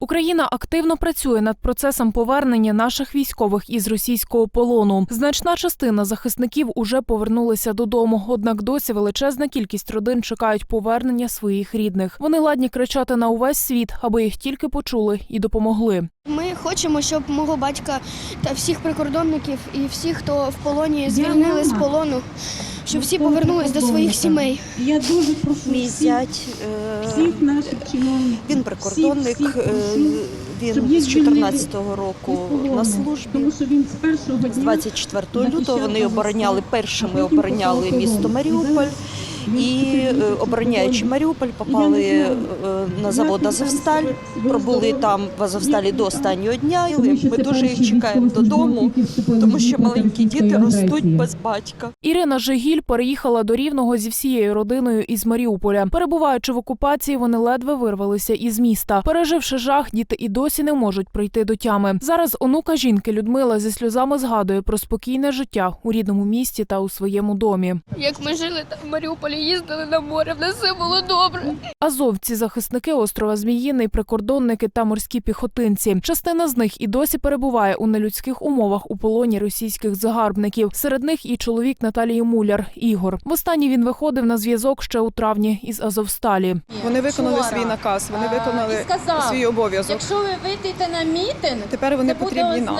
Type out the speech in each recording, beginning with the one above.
Україна активно працює над процесом повернення наших військових із російського полону. Значна частина захисників уже повернулися додому. Однак досі величезна кількість родин чекають повернення своїх рідних. Вони ладні кричати на увесь світ, аби їх тільки почули і допомогли. Ми хочемо, щоб мого батька та всіх прикордонників і всіх, хто в полоні звільнили з полону, щоб всі повернулись до своїх сімей. Я дуже прошу Мій всіх, зять, е, всіх наших чиновників. він прикордонник, е, він з звільнили 14-го року на службі. Тому що він з першого З дня 24 лютого вони обороняли першими, обороняли місто. Маріуполь. І е, обороняючи. Маріуполь, попали е, на завод Азовсталь, пробули там в Азовсталі до останнього дня. І Ми дуже їх чекаємо додому, тому що маленькі діти ростуть без батька. Ірина Жигіль переїхала до Рівного зі всією родиною із Маріуполя. Перебуваючи в окупації, вони ледве вирвалися із міста. Переживши жах, діти і досі не можуть прийти до тями. Зараз онука жінки Людмила зі сльозами згадує про спокійне життя у рідному місті та у своєму домі. Як ми жили там в Маріуполі, їздили на море, в нас все було добре. Азовці, захисники острова Зміїний, прикордонники та морські піхотинці. Частина з них і досі перебуває у нелюдських умовах у полоні російських загарбників. Серед них і чоловік Наталії Муляр Ігор. Востаннє він виходив на зв'язок ще у травні із Азовсталі. Вони виконали вчора, свій наказ, вони виконали сказав, свій обов'язок. Якщо ви вийдете на мітинг, Тепер вони це буде потрібні нам.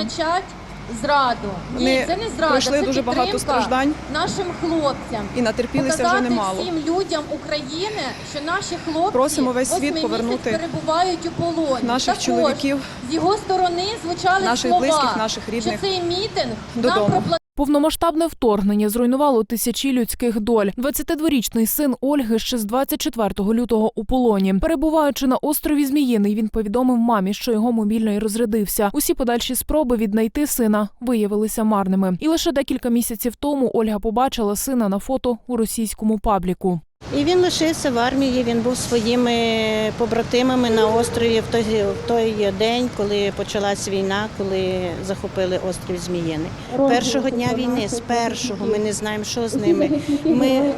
Зраду. Ні, Вони це не зрада, пройшли це дуже багато страждань нашим хлопцям. і натерпілися вже Показати немало. всім людям України, що наші хлопці Просимо весь восьмий світ місяць повернути перебувають у полоні. Наших Також чоловіків, з його сторони звучали наших слова, близьких, наших рідних що цей мітинг додому. нам проплатили. Повномасштабне вторгнення зруйнувало тисячі людських доль. 22-річний син Ольги ще з 24 лютого у полоні. Перебуваючи на острові Зміїний, він повідомив мамі, що його мобільний розрядився. Усі подальші спроби віднайти сина виявилися марними. І лише декілька місяців тому Ольга побачила сина на фото у російському пабліку. І він лишився в армії. Він був своїми побратимами на острові в той, в той день, коли почалась війна, коли захопили острів Зміїний. Першого дня війни, з першого, ми не знаємо, що з ними. Ми,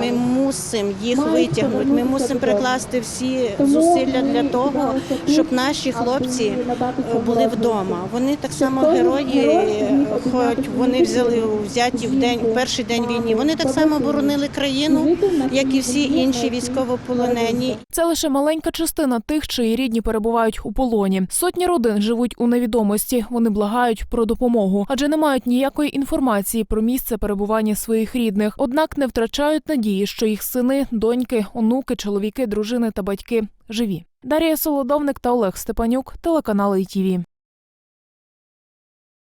ми мусимо їх витягнути. Ми мусимо прикласти всі зусилля для того, щоб наші хлопці е, були вдома. Вони так само герої, е, хоч вони взяли взяті в день у перший день війни. Вони так само боронили країну, як і всі інші військовополонені. Це лише маленька частина тих, чиї рідні перебувають у полоні. Сотні родин живуть у невідомості. Вони благають про допомогу, адже не мають ніякої інформації про місце перебування своїх рідних. Однак не втрачають надії, що їх сини, доньки, онуки, чоловіки, дружини та батьки живі. Дарія Солодовник та Олег Степанюк, телеканал ITV.